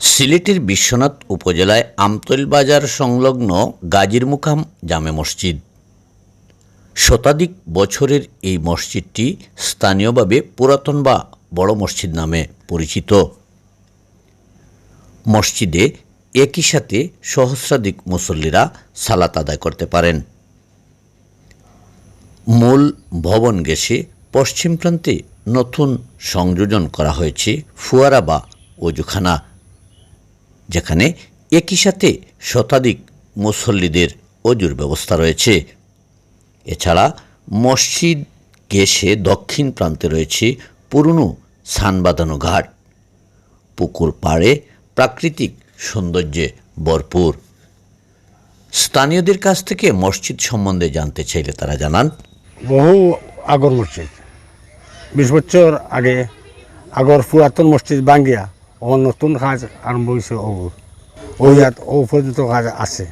সিলেটের বিশ্বনাথ উপজেলায় আমতৈল বাজার সংলগ্ন গাজীর মুকাম জামে মসজিদ। শতাধিক বছরের এই মসজিদটি স্থানীয়ভাবে পুরাতন বা বড় মসজিদ নামে পরিচিত। মসজিদে একই সাথে সহস্রাধিক মুসল্লিরা সালাত আদায় করতে পারেন। মূল ভবন গেছে পশ্চিম প্রান্তে নতুন সংযোজন করা হয়েছে, ফুয়ারা বা অজুখানা। যেখানে একই সাথে শতাধিক মুসল্লিদের অজুর ব্যবস্থা রয়েছে। এছাড়া মসজিদ গেসে দক্ষিণ প্রান্তে রয়েছে পুরনো সান বাঁধানো ঘাট। পুকুর পাড়ে প্রাকৃতিক সৌন্দর্যে ভরপুর। স্থানীয়দের কাছ থেকে মসজিদ সম্বন্ধে জানতে চাইলে তারা জানান। বহু আগর মসজিদ। বিশ বছর আগে আগর পুরাতন মসজিদ ভাঙ্গিয়া ও নতুন কাজ আরম্ভ হয়েছে ও ও ইয়াত ও পর্যন্ত কাজ আছে।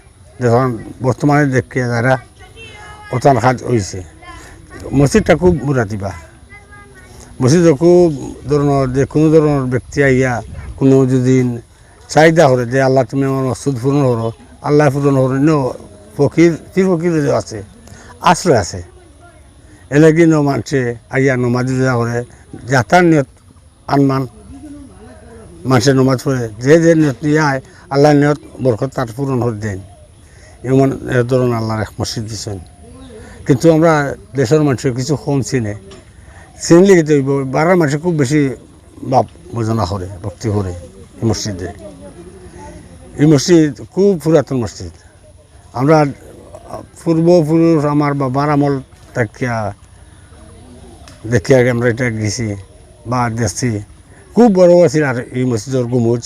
যখন বর্তমানে দেখে যারা ওতান কাজ হয়েছে মসজিদটা খুব মুরাতিবা মসজিদে খুব ধরনের যে কোনো ধরনের ব্যক্তি আইয়া কোনো যদি চাহিদা করে যে আল্লাহ তুমি আমার মসজিদ পূরণ করো আল্লাহ পূরণ করো ন ফকির পীর ফকির যে আছে আশ্রয় আছে। এলাকি ন মানছে আইয়া নমাজ করে যাতার নিয়ত আনমান মানুষের নমাজ পড়ে, যে যে নিয়ত নিয়ে আয়, আল্লাহ নিয়ত বরকত তার পূরণ করে দেন। এমন ধরুন আল্লাহর এক মসজিদ দিচ্ছেন কিন্তু আমরা দেশের মানুষের কিছু কম চিনে। চিনলে কিন্তু বাড়ার মানুষের খুব বেশি বাপ বোঝনা করে ভক্তি করে এই মসজিদে। এই মসজিদ খুব পুরাতন মসজিদ। আমরা পূর্বপুরুষ আমার বাবার আমল তাকিয়া দেখিয়া আমরা এটা গেছি বা দেখছি। খুব বড় আছিল আর এই মসজিদের গুমুজ।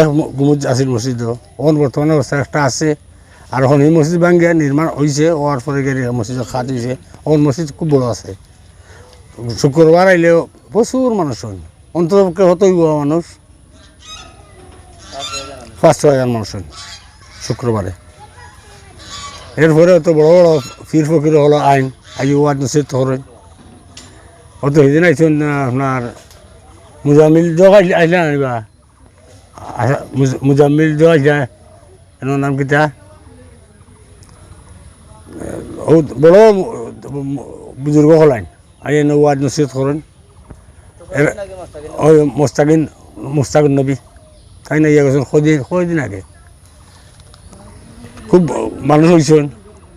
এক গুমুজ আছিল মসজিদ। এখন বর্তমানে অবস্থা একটা আছে। আর এখন এই মসজিদ ভাঙ্গিয়া নির্মাণ হয়েছে হওয়ার পরে গেলে মসজিদের খাত হয়েছে এখন মসজিদ খুব বড় আছে। শুক্রবার আইলেও প্রচুর মানুষ হন অন্ততপক্ষে হতই মানুষ? পাঁচ ছ হাজার মানুষ হন শুক্রবারে। এরপরে তো বড় বড় ফির ফকির হলো আইন আই ওয়ার্ড নসিদ ধরে অত সেদিন আইসুন আপনার মুজামিল যোগ আইলে আনিবা মুজ- মুজামিল যোগ আইলে এনার নাম কিতা বড় বুজুর্গ হলাইন আই এনে ওয়ার্ড নসিদ করেন ওই মোস্তাকিন মোস্তাকিন নবী তাই না ইয়ে গেছেন কদিন কদিন আগে খুব মানুষ হয়েছেন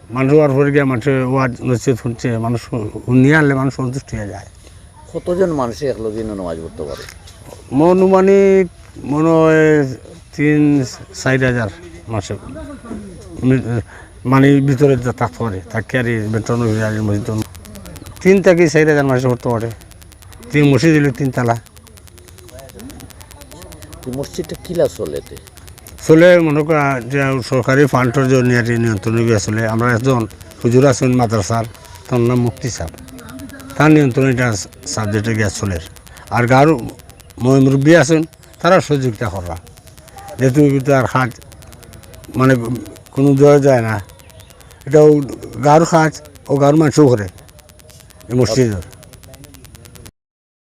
মানুষ হওয়ার পরে গিয়ে মানুষের ওয়াজ নসিহত শুনছে মানুষ শুনিয়ে আনলে মানুষ সন্তুষ্ট হয়ে যায় কতজন মানুষ একলগে নামাজ পড়তে পারে? মনুমানিক মনে হয় তিন চার হাজার মাসে মানে ভিতরে থাকতে পারে থাকি আর বেতন মসজিদ তিন থেকে চার হাজার মাসে পড়তে পারে। তিন মসজিদ তিন তালা। মসজিদটা কিলা চলেতে চলে মনে করা যে সরকারি ফান্ডর যে নিয়ারি নিয়ন্ত্রণ চলে আমরা একজন হুজুর আছেন মাদ্রাসার তার নাম মুক্তি সাহ তার নিয়ন্ত্রণ এটা সাবজেক্টে গিয়ে চলে আর গার মুরব্বী আছেন, তারা সহযোগিতা করা কিন্তু আর হাত মানে কোনো দেওয়া যায় না। এটাও গাওর খাঁচ ও গারু মানুষও করে। এই মসজিদের